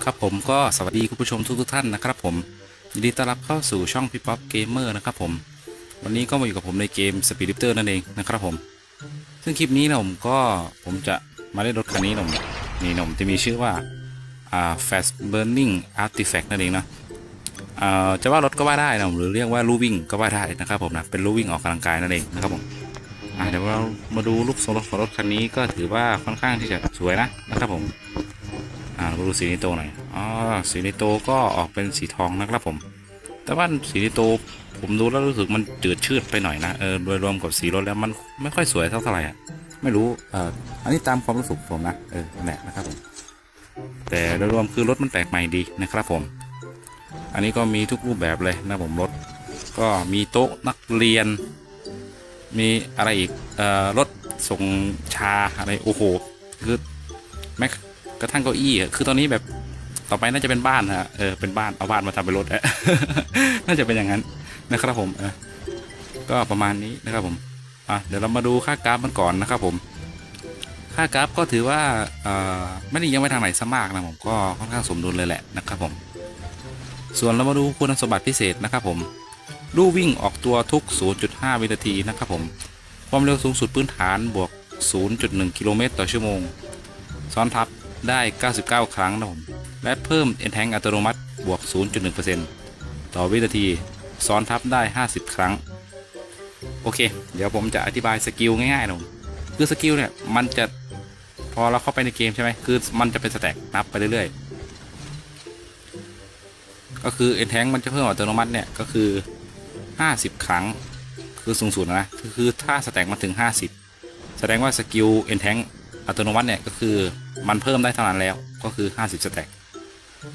ครับผมก็สวัสดีคุณผู้ชมทุกทุกๆท่านนะครับผมยินดีต้อนรับเข้าสู่ช่องพี่ป๊อปเกมเมอร์นะครับผมวันนี้ก็มาอยู่กับผมในเกม Speed Lifter นั่นเองนะครับผม ซึ่งคลิปนี้นะผมก็ผมจะมาเล่นรถคันนี้นะผมนี่นะผมจะมีชื่อว่าอ่า Fast Burning Artifact นั่นเองนะอ่าจะว่ารถก็ว่าได้นะหรือเรียกว่าลู่วิ่งก็ว่าได้นะครับผมนะเป็นลู่วิ่งออกกำลังกายนั่นเองนะครับผมอ่าเดี๋ยวเรามาดูลูกทรงรถของรถคันนี้ก็ถือว่าค่อนข้างที่จะสวยนะนะครับผม อ่ามาดูสีนิโตหน่อยอ๋อสีนิโตก็ออกเป็นสีทองนะครับผม แต่ว่าสีนิโตผมดูแล้วรู้สึกมันจืดชืดไปหน่อยนะเออโดยรวมกับสีรถแล้วมันไม่ค่อยสวยเท่าไหร่อะไม่รู้เอออันนี้ตามความรู้สึกผมนะเออแหละนะครับผมแต่โดยรวมคือรถมันแปลกใหม่ดีนะครับผม อันนี้ก็มีทุกรูปแบบเลยนะผมรถ ก็มีโต๊ะนักเรียน มีอะไรอีกเอ่อรถส่งชาอะไรโอ้โหคือแม็ก กระทั่งเก้าอี้อะคือตอนนี้แบบต่อไปน่าจะเป็นบ้านฮะเออเป็นบ้านเอาบ้านมาทำเป็นรถฮะน่าจะเป็นอย่างนั้นนะครับผมเออก็ประมาณนี้นะครับผมอะเดี๋ยวเรามาดูค่ากราฟมันก่อนนะครับผม ค่ากราฟก็ถือว่าเอ่อไม่ได้ยังไม่ทางไหนซะมากนะผมก็ค่อนข้างสมดุลเลยแหละนะครับผม ส่วนเรามาดูคุณสมบัติพิเศษนะครับผมลู่วิ่งออกตัวทุก 0.5 วินาทีนะครับผม ความเร็วสูงสุดพื้นฐานบวก 0.1 กิโลเมตรต่อชั่วโมง ซ้อนทับ ได้ 99 ครั้งนะผมและเพิ่ม e n t a n k อัตโนมัติบวก 0.1%ต่อวินาทีซ้อนทับได้ 50 ครั้ง โอเค เดี๋ยวผมจะอธิบายสกิลง่ายๆนะผมคือสกิลเนี่ยมันจะพอเราเข้าไปในเกมใช่ไหมคือมันจะเป็นสแต็กนับไปเรื่อยๆ ก็คือ e n t a n k มันจะเพิ่มอัตโนมัติเนี่ยก็คือ 50 ครั้งคือสูงสุดนะคือถ้าสแต็กมาถึง 50 แสดงว่าสกิล e n t a n k อัตโนมัติเนี่ยก็คือ มันเพิ่มได้เท่านั้นแล้วก็คือ 50สแต็ก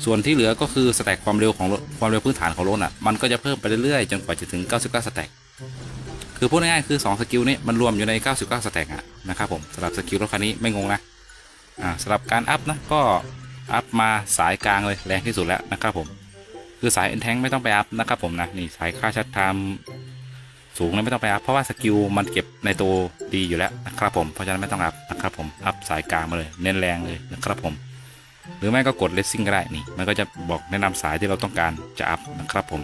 ส่วนที่เหลือก็คือสแต็กความเร็วของรถความเร็วพื้นฐานของรถอะมันก็จะเพิ่มไปเรื่อยๆ จนกว่าจะถึง 99สแต็กคือพูดง่ายๆคือ2สกิลนี้มันรวมอยู่ใน 99สแต็กอะนะครับผมสำหรับสกิลรถคันนี้ไม่งงนะอ่าสำหรับการอัพนะก็อัพมาสายกลางเลยแรงที่สุดแล้วนะครับผมคือสาย e n t a n k ไม่ต้องไปอัพนะครับผมนะนี่สายค่าชัดไทม์ สูงเลยไม่ต้องไปอัพเพราะว่าสกิลมันเก็บในตัวดีอยู่แล้วนะครับผมเพราะฉะนั้นไม่ต้องอัพนะครับผมอัพสายกลางมาเลยเน้นแรงเลยนะครับผมหรือไม่ก็กดเลสซิ่งก็ได้นี่มันก็จะบอกแนะนำสายที่เราต้องการจะอัพนะครับผม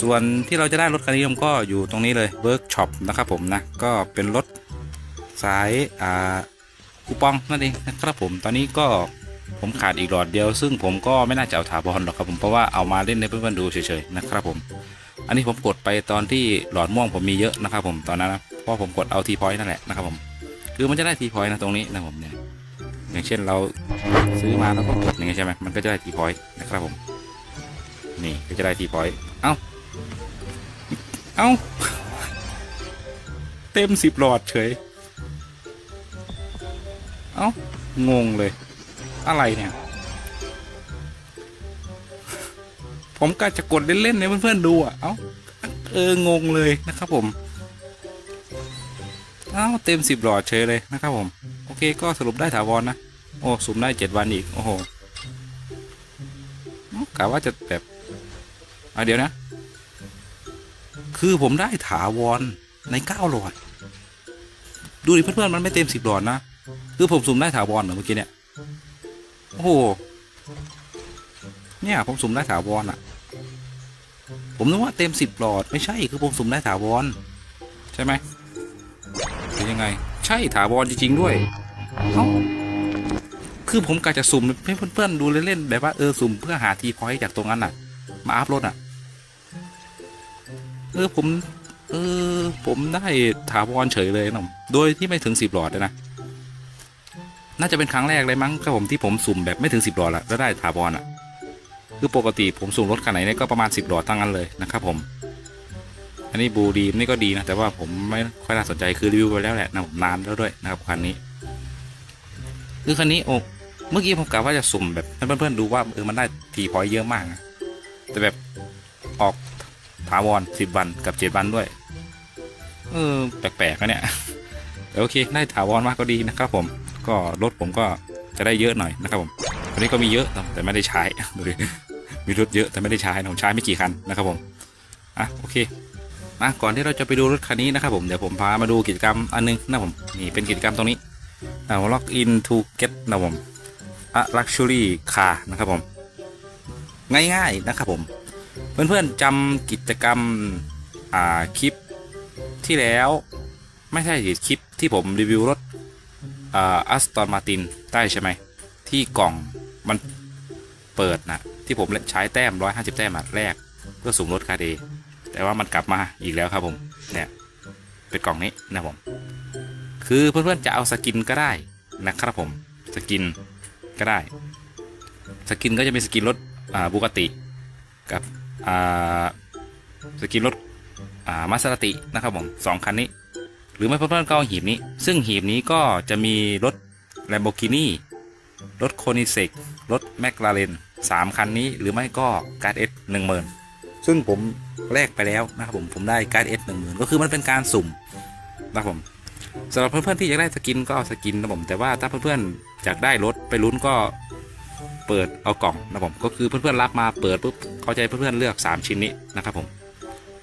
ส่วนที่เราจะได้รถคันนี้ผมก็อยู่ตรงนี้เลยเวิร์กช็อปนะครับผมนะก็เป็นรถสายอ่าคูปองนั่นเองนะครับผมตอนนี้ก็ผมขาดอีกหลอดเดียว ซึ่งผมก็ไม่น่าจะเอาถาบอลหรอกครับผมเพราะว่าเอามาเล่นในเพื่อนๆดูเฉยๆนะครับผม อันนี้ผมกดไปตอนที่หลอดม่วงผมมีเยอะนะครับผมตอนนั้นนะเพราะผมกดเอาทีพอยต์นั่นแหละนะครับผมคือมันจะได้ทีพอยต์นะตรงนี้นะผมเนี่ยอย่างเช่นเราซื้อมาแล้วก็กดอย่างเงี้ยใช่ไหมมันก็จะได้ทีพอยต์นะครับผมนี่ก็จะได้ทีพอยต์เอ้าเอ้าเต็มสิบหลอดเฉยเอ้างงเลย อะไรเนี่ย ผมก็จะกดเล่นๆให้เพื่อนๆดูอะเอ้าเอองงเลยนะครับผมเอ้าเต็มสิบหลอดเฉยเลยนะครับผมโอเคก็สรุปได้ถาวรนะโอ้สุ่มได้เจ็ดวันอีกโอ้โหเอ้ากะว่าจะแบบอะเดี๋ยวนะ คือผมได้ถาวรในเก้าหลอด ดูดิเพื่อนๆมันไม่เต็มสิบหลอดนะคือผมสุ่มได้ถาวรเหรอเมื่อกี้เนี่ยโอ้โหเนี่ยผมสุ่มได้ถาวรอะ ผมนึกว่าเต็มสิบหลอด ไม่ใช่คือผมสุ่มได้ถาวรใช่ไหมเป็นยังไง ใช่ถาวรจริง ๆ ด้วยเอ้าคือผมกะจะสุ่มให้เพื่อนๆดูเล่นๆแบบว่าเออสุ่มเพื่อหาทีพอยจากตรงนั้นอะ มาอัพรถอะ เออผมเออผมได้ถาวรเฉยเลยนะโดยที่ไม่ถึงสิบหลอดเลยนะ น่าจะเป็นครั้งแรกเลยมั้งครับผมที่ผมสุ่มแบบไม่ถึงสิบหลอดอะแล้วได้ถาวรอะ คือปกติผมสุ่มรถคันไหนเนี่ยก็ประมาณสิบหลอดทั้งนั้นเลยนะครับผม อันนี้บูดีมนี่ก็ดีนะแต่ว่าผมไม่ค่อยน่าสนใจคือรีวิวไปแล้วแหละนะผมนานแล้วด้วยนะครับคันนี้ คือคันนี้โอ้เมื่อกี้ผมกะว่าจะสุ่มแบบให้เพื่อนๆดูว่าเออมันได้ทีพอยเยอะมากนะแต่แบบออกถาวรสิบวันกับเจ็ดวันด้วย เออแปลกๆนะเนี่ยแต่โอเคได้ถาวรมากก็ดีนะครับผมก็รถผมก็จะได้เยอะหน่อยนะครับผมอันนี้ก็มีเยอะแต่ไม่ได้ใช้ดูดิ มีรถเยอะแต่ไม่ได้ใช้นะผมใช้ไม่กี่คันนะครับผมอะโอเคนะก่อนที่เราจะไปดูรถคันนี้นะครับผมเดี๋ยวผมพามาดูกิจกรรมอันนึงนะผมนี่เป็นกิจกรรมตรงนี้อ่า log in to get นะผม a luxury car นะครับผมง่ายๆนะครับผม เพื่อนๆจำกิจกรรมอ่าคลิปที่แล้วไม่ใช่คลิปที่ผมรีวิวรถอ่าอัสตอนมาตินได้ใช่ไหมที่กล่องมัน เปิดนะที่ผมใช้แต้ม 150 แต้มอะแรกเพื่อสุ่มรถคาเดแต่ว่ามันกลับมาอีกแล้วครับผมเนี่ยเป็นกล่องนี้นะผมคือเพื่อนๆจะเอาสกินก็ได้นะครับผมสกินก็ได้ สกินก็จะเป็นสกินรถบุกติกับสกินรถมาสตินะครับผมสองคันนี้ หรือไม่เพื่อนๆก็เอาหีบนี้ ซึ่งหีบนี้ก็จะมีรถ Lamborghini รถโคนิเซกรถแมคลาเรนสามคันนี้หรือไม่ก็การ์ดเอสหนึ่งหมื่นซึ่งผมแลกไปแล้วนะครับผมผมได้การ์ดเอสหนึ่งหมื่นก็คือมันเป็นการสุ่มนะครับผมสำหรับเพื่อนๆที่อยากได้สกินก็เอาสกินนะผมแต่ว่าถ้าเพื่อนๆอยากได้รถไปลุ้นก็เปิดเอากล่องนะผมก็คือเพื่อนๆรับมาเปิดปุ๊บเขาจะให้เพื่อนๆเลือก 3 ชิ้นนี้นะครับผม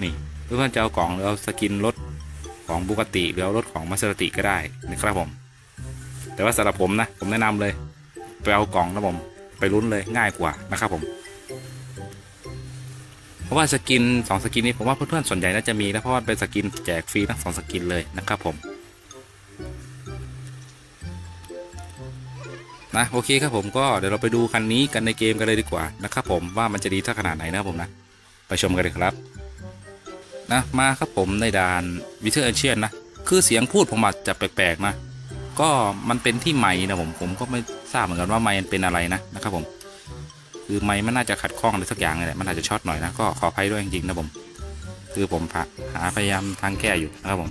นี่เพื่อนๆจะเอากล่องหรือเอาสกินรถของบุกติหรือเอารถของมาสเซราติก็ได้นะครับผม แต่ว่าสำหรับผมนะผมแนะนำเลย ไปเอากล่องนะผมไปลุ้นเลยง่ายกว่านะครับผมเพราะว่าสกินสองสกินนี้ผมว่าเพื่อนๆส่วนใหญ่น่าจะมีนะเพราะว่าเป็นสกินแจกฟรีทั้งสองสกินเลยนะครับผมนะโอเคครับผมก็เดี๋ยวเราไปดูคันนี้กันในเกมกันเลยดีกว่านะครับผมว่ามันจะดีเท่าขนาดไหนนะผมนะไปชมกันเลยครับนะมาครับผมในด่านวิเทอร์เอเชียนนะคือเสียงพูดผมอาจจะแปลกๆนะก็มันเป็นที่ไม้นะผมผมก็ไม่ ทราบเหมือนกันว่าไม้เป็นอะไรนะนะครับผม คือไม้มันน่าจะขัดข้องอะไรสักอย่างเลยแหละมันอาจจะช็อตหน่อยนะก็ขออภัยด้วยจริงๆนะผม คือผมพะหาพยายามทางแก้อยู่นะครับผม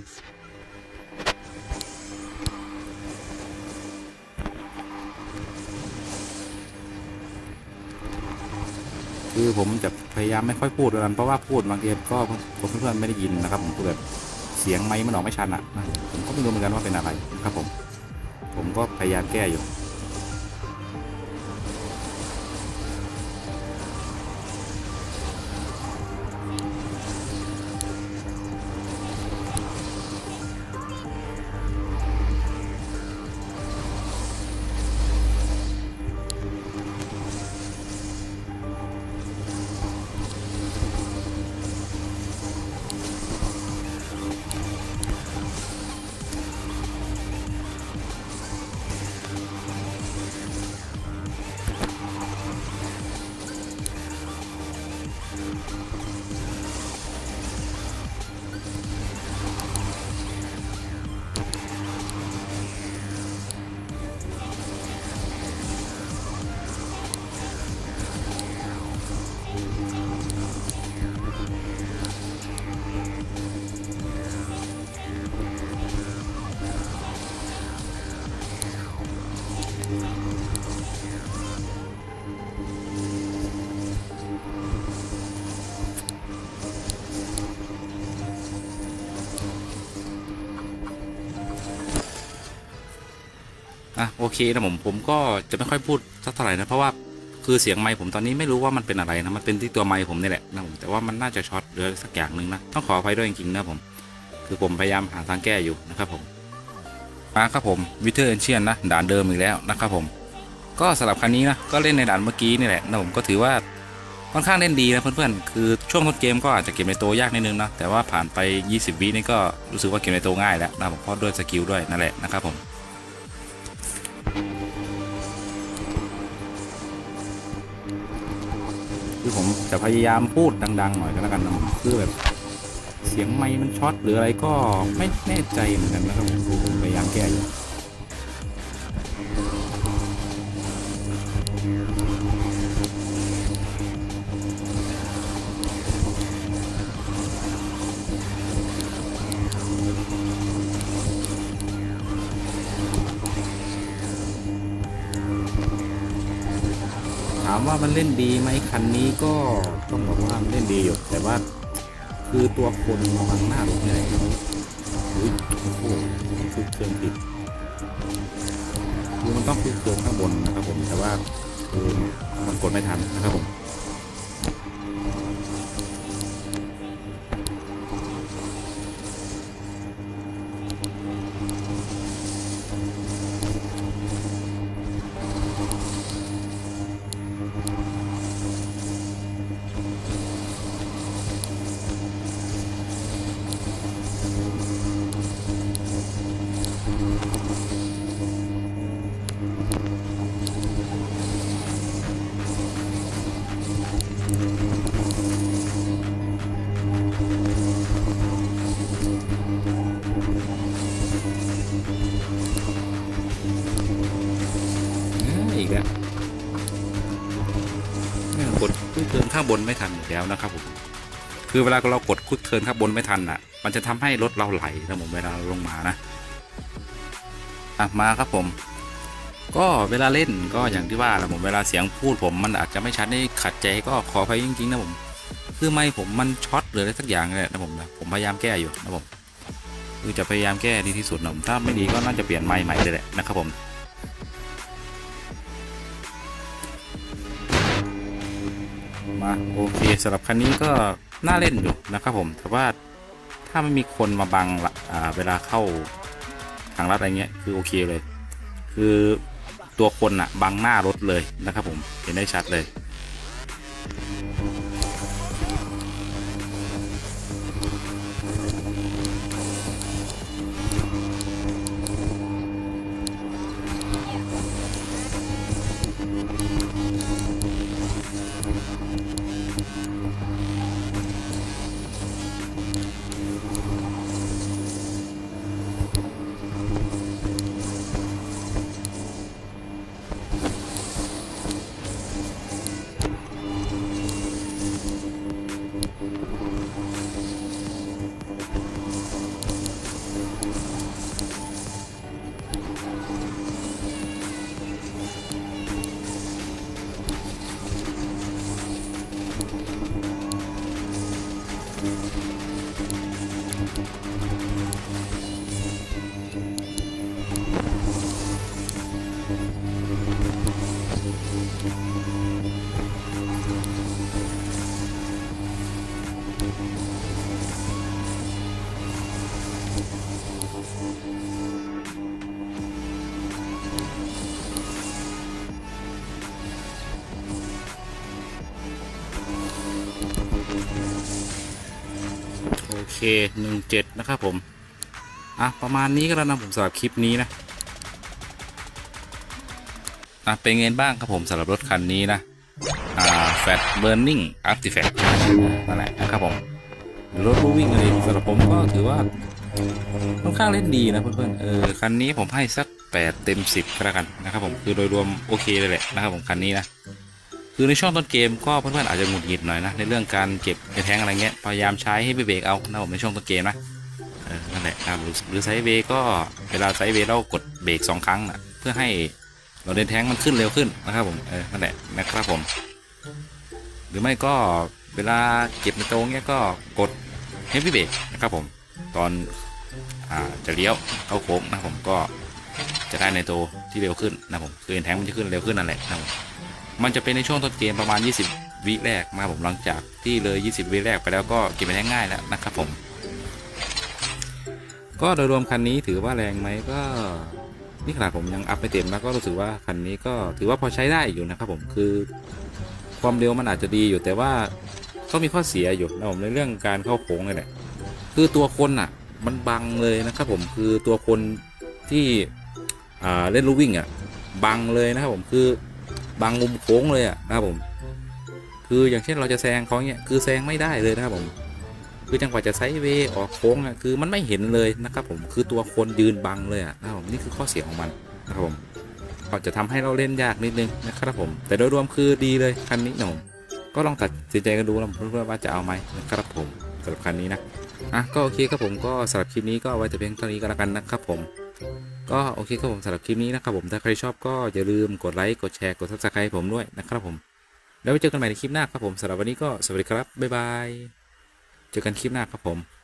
คือผมจะพยายามไม่ค่อยพูดแล้วกันเพราะว่าพูดบางทีก็ผมเพื่อนๆไม่ได้ยินนะครับ ผมคือแบบเสียงไม้มันออกไม่ชัดอะนะผมก็ไม่รู้เหมือนกันว่าเป็นอะไรนะครับผม ผมก็พยายามแก้อยู่ อะโอเคนะผมผมก็จะไม่ค่อยพูดสักเท่าไหร่นะเพราะว่าคือเสียงไมค์ผมตอนนี้ไม่รู้ว่ามันเป็นอะไรนะมันเป็นที่ตัวไมค์ผมนี่แหละนะผมแต่ว่ามันน่าจะช็อตหรือสักอย่างหนึ่งนะต้องขออภัยด้วยจริงๆนะผม คือผมพยายามหาทางแก้อยู่นะครับผมมาครับผมวิเทอร์เอนเชียนนะด่านเดิมอีกแล้วนะครับผม ก็สำหรับคันนี้นะก็เล่นในด่านเมื่อกี้นี่แหละนะผมก็ถือว่าค่อนข้างเล่นดีนะเพื่อนๆ คือช่วงต้นเกมก็อาจจะเก็บในโตยากนิดนึงนะแต่ว่าผ่านไป 20 วินี่ก็รู้สึกว่าเก็บในตัวง่ายแล้วนะผมเพราะด้วยสกิลด้วยนั่นแหละนะครับผม จะพยายามพูดดัง ๆ หน่อยก็แล้วกันนะคือแบบเสียงไม้มันช็อตหรืออะไรก็ไม่แน่ใจเหมือนกันนะครับผมพยายามแก้อยู่ามว่ามันเล่นดีไหมคันนี้ก็ต้องบอกว่ามันเล่นดีอยู่แต่ว่าคือตัวคนมองหน้ารถเนี่ยครับอุ๊ยโอ้โหคือเครื่องติดคือมันต้องคือเครื่องข้างบนนะครับผมแต่ว่าคือมันกดไม่ทันนะครับผม กดควิกเทิร์นข้างบนไม่ทันอีกแล้วนะครับผมคือเวลาเรากดควิกเทิร์นข้างบนไม่ทันอะ มันจะทำให้รถเราไหลนะผมเวลาเราลงมานะอะมาครับผม ก็เวลาเล่นก็อย่างที่ว่าแหละผมเวลาเสียงพูดผมมันอาจจะไม่ชัดนี่ขัดใจก็ขออภัยจริงๆนะผมคือไม่ผมมันช็อตหรืออะไรสักอย่างเลยนะผมนะผมพยายามแก้อยู่นะผมคือจะพยายามแก้ดีที่สุดนะผมถ้าไม่ดีก็น่าจะเปลี่ยนไม้ใหม่เลยแหละนะครับผม มาโอเคสำหรับคันนี้ก็น่าเล่นอยู่นะครับผมแต่ว่าถ้าไม่มีคนมาบังละอ่าเวลาเข้าทางลัดอะไรเงี้ยคือโอเคเลย คือตัวคนอะบังหน้ารถเลยนะครับผมเห็นได้ชัดเลย เคหนึ่งเจ็ดนะครับผม อะ ประมาณนี้ก็แล้วนะผมสำหรับคลิปนี้นะอะเป็นไงบ้างครับผมสำหรับรถคันนี้นะอ่า Fat Burning Artifact นั่นแหละนะครับผมรถรูวิ่งเลยสำหรับผมก็ถือว่าค่อนข้างเล่นดีนะเพื่อนๆเออคันนี้ผมให้สัก 8 เต็ม 10ก็แล้วกันนะครับผมคือโดยรวมโอเคเลยแหละนะครับผมคันนี้นะ คือในช่วงต้นเกมก็เพื่อนๆอาจจะหงุดหงิดหน่อยนะในเรื่องการเก็บในแท้งอะไรเงี้ยพยายามใช้ให้เบรกเอานะผมในช่วงต้นเกมนะเออนั่นแหละครับหรือไซเวย์ก็เวลาไซเวย์เรากดเบรกสองครั้งนะเพื่อให้เราเดินแท้งมันขึ้นเร็วขึ้นนะครับผมเออนั่นแหละนะครับผม หรือไม่ก็เวลาเก็บในโตรงเนี้ยก็กดเฮฟวี่เบรกนะครับผมตอนอ่าจะเลี้ยวเข้าโค้งนะผมก็จะได้ในโตที่เร็วขึ้นนะผมคือแท้งมันจะขึ้นเร็วขึ้นนั่นแหละนะผม มันจะเป็นในช่วงต้นเกมประมาณ 20 วิแรกนะครับผมหลังจากที่เลย 20 วิแรกไปแล้วก็เก็บไปได้ง่ายแล้วนะครับผม ก็โดยรวมคันนี้ถือว่าแรงไหมก็นี่ขนาดผมยังอัพไม่เต็มแล้วก็รู้สึกว่าคันนี้ก็ถือว่าพอใช้ได้อยู่นะครับผมคือความเร็วมันอาจจะดีอยู่แต่ว่าก็มีข้อเสียอยู่นะผมในเรื่องการเข้าโค้งเลยแหละคือตัวคนอะ มันบังเลยนะครับผมคือตัวคนที่เล่นลูวิ่งอะบังเลยนะครับผมคือ บางมุมโค้งเลยอะนะครับผม คืออย่างเช่นเราจะแซงเขาเนี่ยคือแซงไม่ได้เลยนะครับผม คือจังหวะจะไซด์เวย์ออกโค้งอะคือมันไม่เห็นเลยนะครับผมคือตัวคนยืนบังเลยอะนะครับผมนี่คือข้อเสียของมันนะครับผมก็จะทำให้เราเล่นยากนิดนึงนะครับผม แต่โดยรวมคือดีเลยคันนี้หนะผมก็ลองตัดสินใจกันดูนะเพื่อนๆว่าจะเอาไหมนะครับผมสำหรับคันนี้นะอะก็โอเคครับผมก็สำหรับคลิปนี้ก็เอาไว้แต่เพียงเท่านี้ก็แล้วกันนะครับผม ก็โอเคครับผมสำหรับคลิปนี้นะครับผมถ้าใครชอบก็อย่าลืมกดไลค์กดแชร์กด subscribe ผมด้วยนะครับผม แล้วไว้เจอกันใหม่ในคลิปหน้าครับผมสำหรับวันนี้ก็สวัสดีครับบ๊ายบายเจอกันคลิปหน้าครับผม